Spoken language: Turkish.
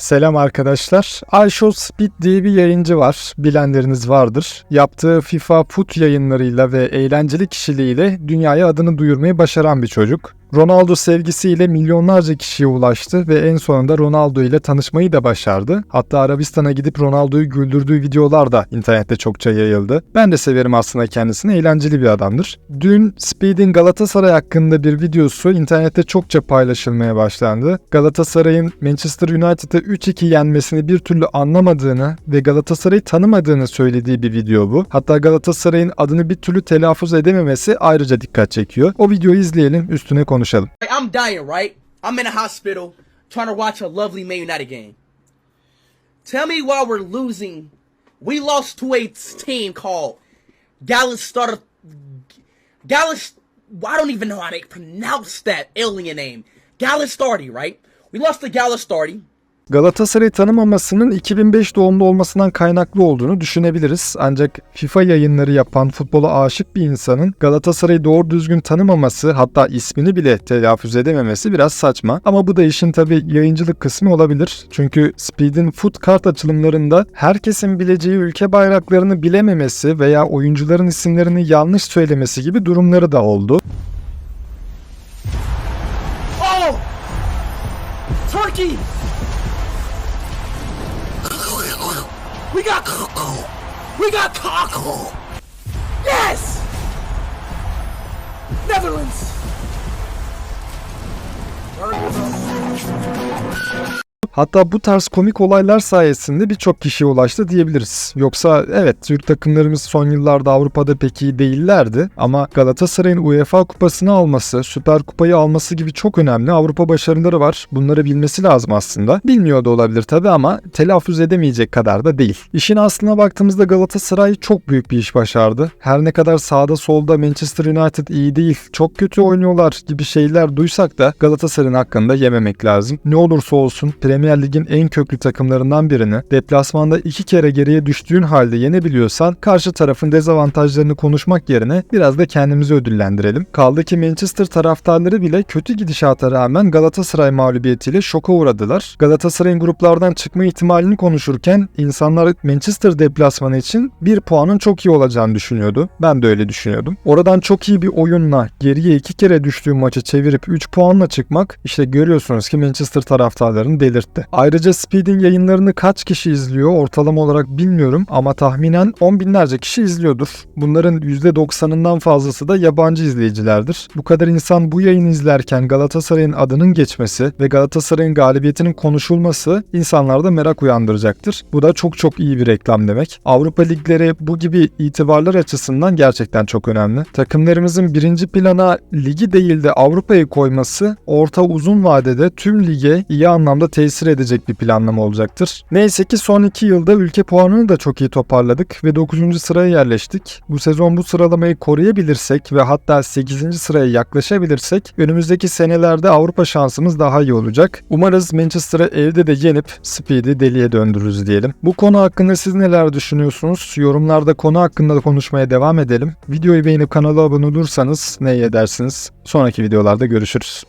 Selam arkadaşlar. iShow Speed diye bir yayıncı var. Bilenleriniz vardır. Yaptığı FIFA Foot yayınlarıyla ve eğlenceli kişiliğiyle dünyaya adını duyurmayı başaran bir çocuk. Ronaldo sevgisiyle milyonlarca kişiye ulaştı ve en sonunda Ronaldo ile tanışmayı da başardı. Hatta Arabistan'a gidip Ronaldo'yu güldürdüğü videolar da internette çokça yayıldı. Ben de severim aslında kendisini, eğlenceli bir adamdır. Dün Speed'in Galatasaray hakkında bir videosu internette çokça paylaşılmaya başlandı. Galatasaray'ın Manchester United'ı 3-2 yenmesini bir türlü anlamadığını ve Galatasaray'ı tanımadığını söylediği bir video bu. Hatta Galatasaray'ın adını bir türlü telaffuz edememesi ayrıca dikkat çekiyor. O videoyu izleyelim, üstüne konuşalım. I'm dying, right? I'm in a hospital trying to watch a lovely Man United game. Tell me why we're losing. We lost to a team called Galatasaray. Galas. I don't even know how to pronounce that alien name. Galatasaray, right? We lost to Galatasaray. Galatasaray'ı tanımamasının 2005 doğumlu olmasından kaynaklı olduğunu düşünebiliriz. Ancak FIFA yayınları yapan futbola aşık bir insanın Galatasaray'ı doğru düzgün tanımaması hatta ismini bile telaffuz edememesi biraz saçma. Ama bu da işin tabi yayıncılık kısmı olabilir. Çünkü Speed'in foot kart açılımlarında herkesin bileceği ülke bayraklarını bilememesi veya oyuncuların isimlerini yanlış söylemesi gibi durumları da oldu. We got cockle! We got cockle! Yes! Netherlands! Hatta bu tarz komik olaylar sayesinde birçok kişiye ulaştı diyebiliriz. Yoksa evet Türk takımlarımız son yıllarda Avrupa'da pek iyi değillerdi ama Galatasaray'ın UEFA kupasını alması, Süper Kupayı alması gibi çok önemli Avrupa başarıları var. Bunları bilmesi lazım aslında. Bilmiyor da olabilir tabi ama telaffuz edemeyecek kadar da değil. İşin aslına baktığımızda Galatasaray çok büyük bir iş başardı. Her ne kadar sağda solda Manchester United iyi değil, çok kötü oynuyorlar gibi şeyler duysak da Galatasaray'ın hakkında yememek lazım. Ne olursa olsun Premier Lig'in en köklü takımlarından birini deplasmanda iki kere geriye düştüğün halde yenebiliyorsan karşı tarafın dezavantajlarını konuşmak yerine biraz da kendimizi ödüllendirelim. Kaldı ki Manchester taraftarları bile kötü gidişata rağmen Galatasaray mağlubiyetiyle şoka uğradılar. Galatasaray'ın gruplardan çıkma ihtimalini konuşurken insanlar Manchester deplasmanı için bir puanın çok iyi olacağını düşünüyordu. Ben de öyle düşünüyordum. Oradan çok iyi bir oyunla geriye iki kere düştüğü maçı çevirip 3 puanla çıkmak işte görüyorsunuz ki Manchester taraftarlarını delirtti. Ayrıca Speed'in yayınlarını kaç kişi izliyor ortalama olarak bilmiyorum ama tahminen 10 binlerce kişi izliyordur. Bunların %90'ından fazlası da yabancı izleyicilerdir. Bu kadar insan bu yayını izlerken Galatasaray'ın adının geçmesi ve Galatasaray'ın galibiyetinin konuşulması insanlarda merak uyandıracaktır. Bu da çok çok iyi bir reklam demek. Avrupa ligleri bu gibi itibarlar açısından gerçekten çok önemli. Takımlarımızın birinci plana ligi değil de Avrupa'yı koyması orta uzun vadede tüm lige iyi anlamda tesir edecek bir planlama olacaktır. Neyse ki son 2 yılda ülke puanını da çok iyi toparladık ve 9. sıraya yerleştik. Bu sezon bu sıralamayı koruyabilirsek ve hatta 8. sıraya yaklaşabilirsek önümüzdeki senelerde Avrupa şansımız daha iyi olacak. Umarız Manchester'ı evde de yenip Speed'i deliye döndürürüz diyelim. Bu konu hakkında siz neler düşünüyorsunuz? Yorumlarda konu hakkında konuşmaya devam edelim. Videoyu beğenip kanala abone olursanız ne edersiniz. Sonraki videolarda görüşürüz.